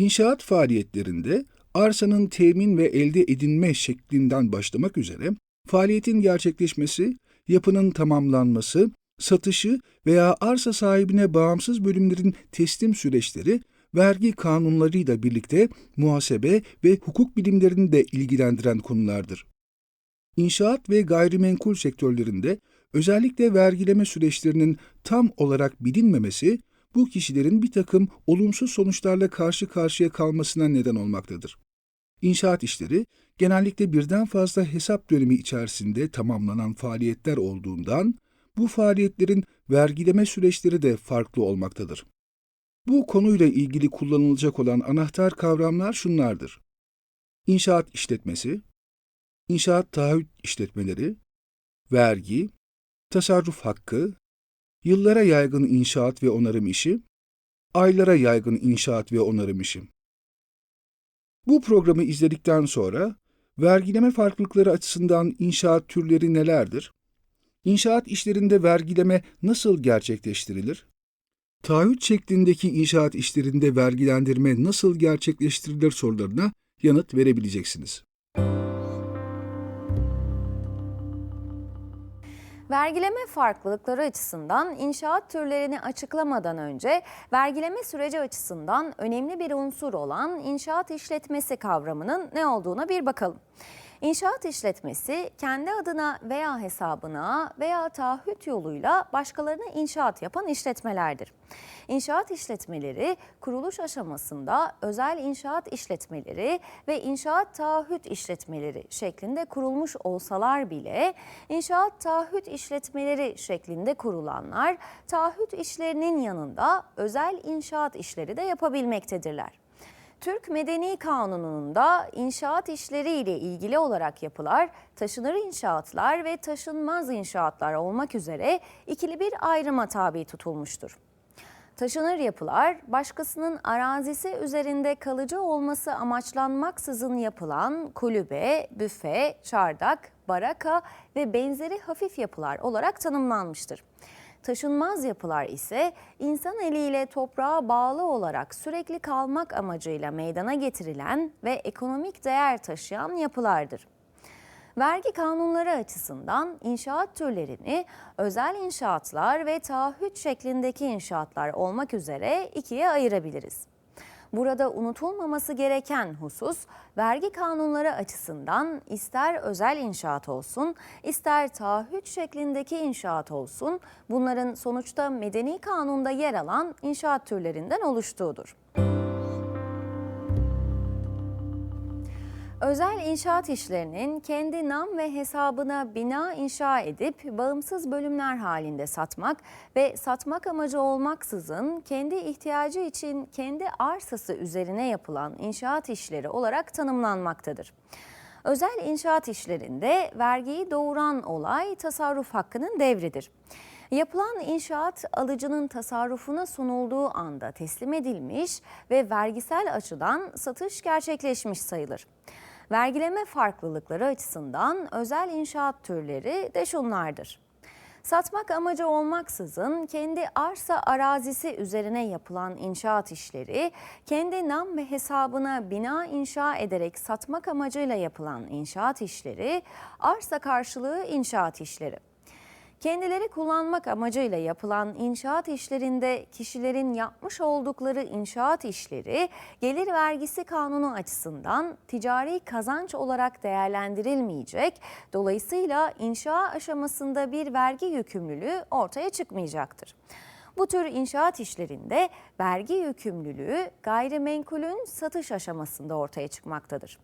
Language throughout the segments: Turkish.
İnşaat faaliyetlerinde arsanın temin ve elde edilme şeklinden başlamak üzere faaliyetin gerçekleşmesi, yapının tamamlanması, satışı veya arsa sahibine bağımsız bölümlerin teslim süreçleri vergi kanunlarıyla birlikte muhasebe ve hukuk bilimlerini de ilgilendiren konulardır. İnşaat ve gayrimenkul sektörlerinde özellikle vergileme süreçlerinin tam olarak bilinmemesi, bu kişilerin bir takım olumsuz sonuçlarla karşı karşıya kalmasına neden olmaktadır. İnşaat işleri genellikle birden fazla hesap dönemi içerisinde tamamlanan faaliyetler olduğundan bu faaliyetlerin vergileme süreçleri de farklı olmaktadır. Bu konuyla ilgili kullanılacak olan anahtar kavramlar şunlardır. İnşaat işletmesi, inşaat taahhüt işletmeleri, vergi, tasarruf hakkı, yıllara yaygın inşaat ve onarım işi, aylara yaygın inşaat ve onarım işi. Bu programı izledikten sonra vergileme farklılıkları açısından inşaat türleri nelerdir? İnşaat işlerinde vergileme nasıl gerçekleştirilir? Taahhüt şeklindeki inşaat işlerinde vergilendirme nasıl gerçekleştirilir sorularına yanıt verebileceksiniz. Vergileme farklılıkları açısından inşaat türlerini açıklamadan önce vergileme süreci açısından önemli bir unsur olan inşaat işletmesi kavramının ne olduğuna bir bakalım. İnşaat işletmesi kendi adına veya hesabına veya taahhüt yoluyla başkalarına inşaat yapan işletmelerdir. İnşaat işletmeleri kuruluş aşamasında özel inşaat işletmeleri ve inşaat taahhüt işletmeleri şeklinde kurulmuş olsalar bile inşaat taahhüt işletmeleri şeklinde kurulanlar taahhüt işlerinin yanında özel inşaat işleri de yapabilmektedirler. Türk Medeni Kanunu'nun da inşaat işleri ile ilgili olarak yapılar, taşınır inşaatlar ve taşınmaz inşaatlar olmak üzere ikili bir ayrıma tabi tutulmuştur. Taşınır yapılar, başkasının arazisi üzerinde kalıcı olması amaçlanmaksızın yapılan kulübe, büfe, çardak, baraka ve benzeri hafif yapılar olarak tanımlanmıştır. Taşınmaz yapılar ise insan eliyle toprağa bağlı olarak sürekli kalmak amacıyla meydana getirilen ve ekonomik değer taşıyan yapılardır. Vergi kanunları açısından inşaat türlerini özel inşaatlar ve taahhüt şeklindeki inşaatlar olmak üzere ikiye ayırabiliriz. Burada unutulmaması gereken husus vergi kanunları açısından ister özel inşaat olsun, ister taahhüt şeklindeki inşaat olsun bunların sonuçta medeni kanunda yer alan inşaat türlerinden oluştuğudur. Özel inşaat işlerinin kendi nam ve hesabına bina inşa edip bağımsız bölümler halinde satmak ve satmak amacı olmaksızın kendi ihtiyacı için kendi arsası üzerine yapılan inşaat işleri olarak tanımlanmaktadır. Özel inşaat işlerinde vergiyi doğuran olay tasarruf hakkının devridir. Yapılan inşaat alıcının tasarrufuna sunulduğu anda teslim edilmiş ve vergisel açıdan satış gerçekleşmiş sayılır. Vergileme farklılıkları açısından özel inşaat türleri de şunlardır. Satmak amacı olmaksızın kendi arsa arazisi üzerine yapılan inşaat işleri, kendi nam ve hesabına bina inşa ederek satmak amacıyla yapılan inşaat işleri, arsa karşılığı inşaat işleri. Kendileri kullanmak amacıyla yapılan inşaat işlerinde kişilerin yapmış oldukları inşaat işleri gelir vergisi kanunu açısından ticari kazanç olarak değerlendirilmeyecek. Dolayısıyla inşa aşamasında bir vergi yükümlülüğü ortaya çıkmayacaktır. Bu tür inşaat işlerinde vergi yükümlülüğü gayrimenkulün satış aşamasında ortaya çıkmaktadır.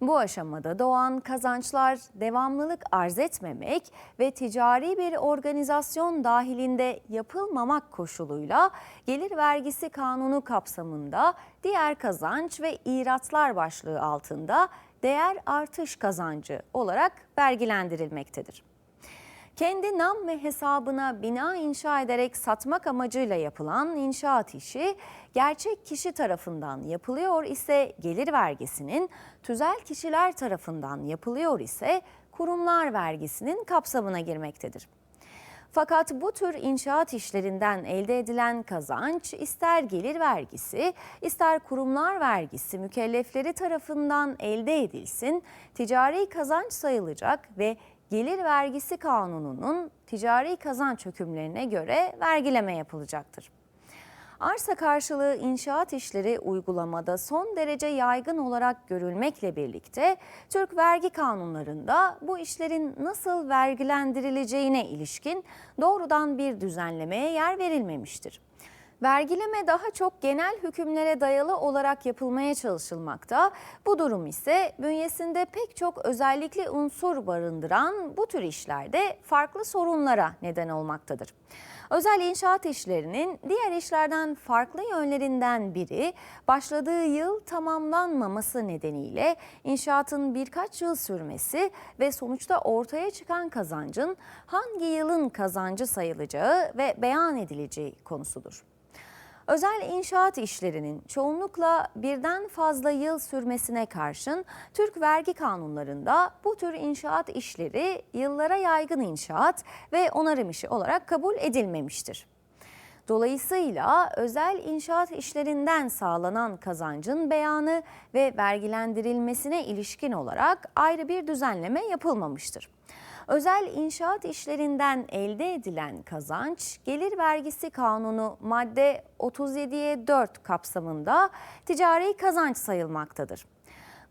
Bu aşamada doğan kazançlar devamlılık arz etmemek ve ticari bir organizasyon dahilinde yapılmamak koşuluyla gelir vergisi kanunu kapsamında diğer kazanç ve iratlar başlığı altında değer artış kazancı olarak vergilendirilmektedir. Kendi nam ve hesabına bina inşa ederek satmak amacıyla yapılan inşaat işi gerçek kişi tarafından yapılıyor ise gelir vergisinin, tüzel kişiler tarafından yapılıyor ise kurumlar vergisinin kapsamına girmektedir. Fakat bu tür inşaat işlerinden elde edilen kazanç ister gelir vergisi, ister kurumlar vergisi mükellefleri tarafından elde edilsin, ticari kazanç sayılacak ve gelir vergisi kanununun ticari kazanç hükümlerine göre vergileme yapılacaktır. Arsa karşılığı inşaat işleri uygulamada son derece yaygın olarak görülmekle birlikte Türk vergi kanunlarında bu işlerin nasıl vergilendirileceğine ilişkin doğrudan bir düzenlemeye yer verilmemiştir. Vergileme daha çok genel hükümlere dayalı olarak yapılmaya çalışılmakta. Bu durum ise bünyesinde pek çok özellikli unsur barındıran bu tür işlerde farklı sorunlara neden olmaktadır. Özel inşaat işlerinin diğer işlerden farklı yönlerinden biri başladığı yıl tamamlanmaması nedeniyle inşaatın birkaç yıl sürmesi ve sonuçta ortaya çıkan kazancın hangi yılın kazancı sayılacağı ve beyan edileceği konusudur. Özel inşaat işlerinin çoğunlukla birden fazla yıl sürmesine karşın Türk vergi kanunlarında bu tür inşaat işleri yıllara yaygın inşaat ve onarım işi olarak kabul edilmemiştir. Dolayısıyla özel inşaat işlerinden sağlanan kazancın beyanı ve vergilendirilmesine ilişkin olarak ayrı bir düzenleme yapılmamıştır. Özel inşaat işlerinden elde edilen kazanç, gelir vergisi kanunu madde 37'ye 4 kapsamında ticari kazanç sayılmaktadır.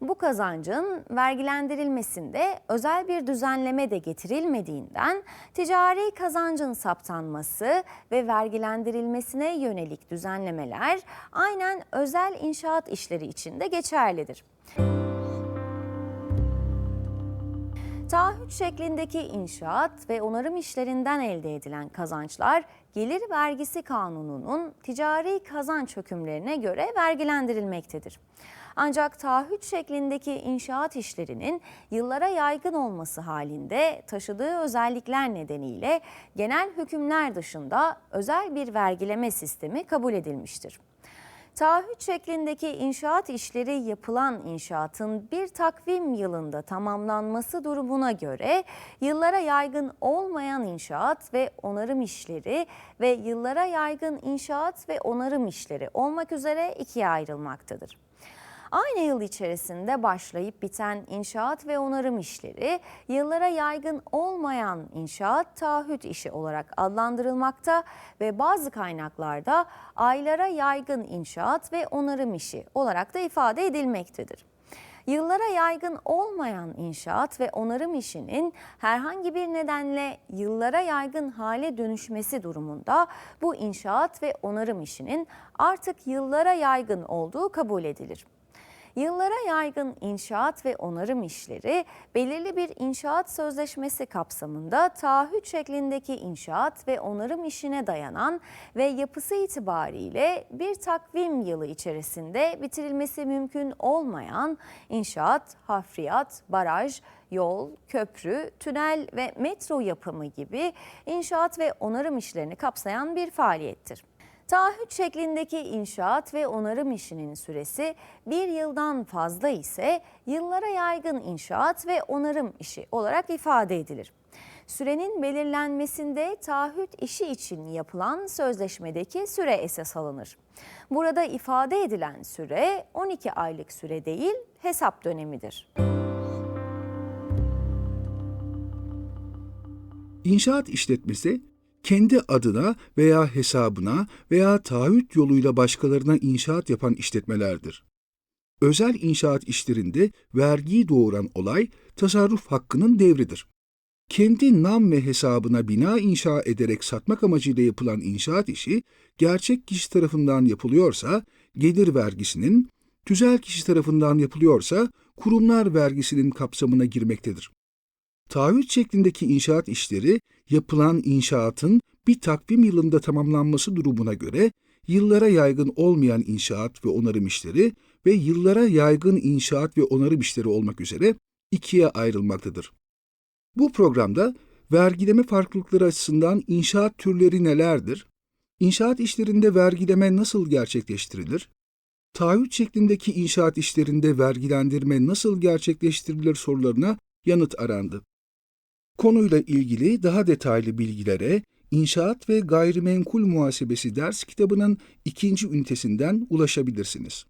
Bu kazancın vergilendirilmesinde özel bir düzenleme de getirilmediğinden ticari kazancın saptanması ve vergilendirilmesine yönelik düzenlemeler aynen özel inşaat işleri için de geçerlidir. Taahhüt şeklindeki inşaat ve onarım işlerinden elde edilen kazançlar gelir vergisi kanununun ticari kazanç hükümlerine göre vergilendirilmektedir. Ancak taahhüt şeklindeki inşaat işlerinin yıllara yaygın olması halinde taşıdığı özellikler nedeniyle genel hükümler dışında özel bir vergileme sistemi kabul edilmiştir. Taahhüt şeklindeki inşaat işleri yapılan inşaatın bir takvim yılında tamamlanması durumuna göre yıllara yaygın olmayan inşaat ve onarım işleri ve yıllara yaygın inşaat ve onarım işleri olmak üzere ikiye ayrılmaktadır. Aynı yıl içerisinde başlayıp biten inşaat ve onarım işleri yıllara yaygın olmayan inşaat taahhüt işi olarak adlandırılmakta ve bazı kaynaklarda aylara yaygın inşaat ve onarım işi olarak da ifade edilmektedir. Yıllara yaygın olmayan inşaat ve onarım işinin herhangi bir nedenle yıllara yaygın hale dönüşmesi durumunda bu inşaat ve onarım işinin artık yıllara yaygın olduğu kabul edilir. Yıllara yaygın inşaat ve onarım işleri belirli bir inşaat sözleşmesi kapsamında taahhüt şeklindeki inşaat ve onarım işine dayanan ve yapısı itibariyle bir takvim yılı içerisinde bitirilmesi mümkün olmayan inşaat, hafriyat, baraj, yol, köprü, tünel ve metro yapımı gibi inşaat ve onarım işlerini kapsayan bir faaliyettir. Taahhüt şeklindeki inşaat ve onarım işinin süresi bir yıldan fazla ise yıllara yaygın inşaat ve onarım işi olarak ifade edilir. Sürenin belirlenmesinde taahhüt işi için yapılan sözleşmedeki süre esas alınır. Burada ifade edilen süre 12 aylık süre değil hesap dönemidir. İnşaat işletmesi kendi adına veya hesabına veya taahhüt yoluyla başkalarına inşaat yapan işletmelerdir. Özel inşaat işlerinde vergiyi doğuran olay tasarruf hakkının devridir. Kendi nam ve hesabına bina inşa ederek satmak amacıyla yapılan inşaat işi gerçek kişi tarafından yapılıyorsa gelir vergisinin, tüzel kişi tarafından yapılıyorsa kurumlar vergisinin kapsamına girmektedir. Taahhüt şeklindeki inşaat işleri yapılan inşaatın bir takvim yılında tamamlanması durumuna göre yıllara yaygın olmayan inşaat ve onarım işleri ve yıllara yaygın inşaat ve onarım işleri olmak üzere ikiye ayrılmaktadır. Bu programda vergileme farklılıkları açısından inşaat türleri nelerdir? İnşaat işlerinde vergileme nasıl gerçekleştirilir? Taahhüt şeklindeki inşaat işlerinde vergilendirme nasıl gerçekleştirilir sorularına yanıt arandı. Konuyla ilgili daha detaylı bilgilere İnşaat ve Gayrimenkul Muhasebesi ders kitabının ikinci ünitesinden ulaşabilirsiniz.